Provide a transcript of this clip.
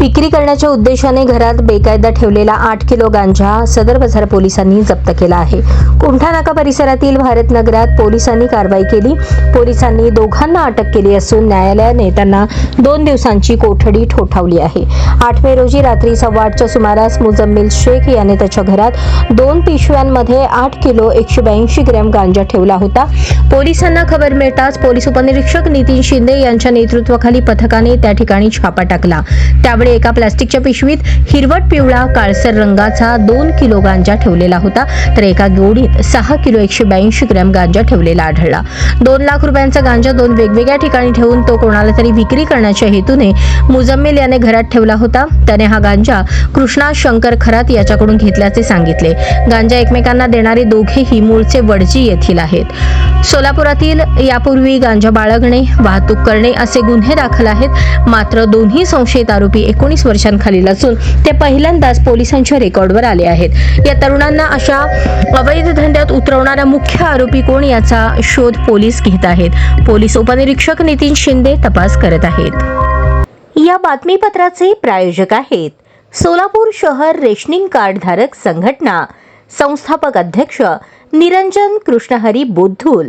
विक्री करण्याच्या उद्देशाने घरात बेकायदा ठेवलेला आठ किलो गांजा सदर बाजार पोलिसांनी जप्त केला आहे. कुंठा नाका परिसरातील भारत नगरात पोलिसांनी कारवाई केली. पोलिसांनी दोघांना अटक केली असून न्यायालयाने त्यांना दोन दिवसांची कोठडी ठोठावली आहे. आठ मे रोजी रात्री सव्वा आठच्या सुमारास मुजम्मिल शेख याने त्याच्या घरात दोन पिशव्यांमध्ये आठ किलो एकशे ब्याऐंशी ग्रॅम गांजा ठेवला होता. पोलिसांना खबर मिळताच पोलीस उपनिरीक्षक नितीन शिंदे यांच्या नेतृत्वाखाली पथकाने त्या ठिकाणी छापा टाकला. त्यावेळी एका प्लास्टिकच्या पिशवीत हिरवट पिवळा काळसर रंगाचा दोन किलो गांजा ठेवलेला होता. तर एका गोडीत सहा किलो एकशे ब्याऐंशी ग्रॅम गांजा ठेवलेला आढळला. दोन लाख रुपयांचा गांजा दोन वेगवेगळ्या ठिकाणी ठेवून तो कोणाला तरी विक्री करण्याच्या हेतूने मुजम्मिल याने घरात ठेवला होता. त्याने हा गांजा कृष्णा शंकर खरात याच्याकडून घेतल्याचे सांगितले. गांजा एकमेकांना देणारे दोघेही मूळचे वडजी येथील आहेत. सोलापुरातील यापूर्वी गांजा बाळगणे वाहतूक करणे असे गुन्हे दाखल आहेत. मात्र दोन्ही संशयित आरोपी एकोणीस वर्षांखालील असून ते पहिल्यांदाच पोलिसांच्या रेकॉर्डवर आले आहेत. या तरुणांना अशा अवैध धंद्यात उतरवणारा मुख्य आरोपी कोण याचा शोध पोलीस घेत आहेत. पोलीस उपनिरीक्षक नितीन शिंदे तपास करत आहेत. या बातमीपत्राचे प्रायोजक आहेत. सोलापूर शहर रेशनिंग कार्ड धारक संघटना. संस्थापक अध्यक्ष निरंजन कृष्णहरी बोद्धूल.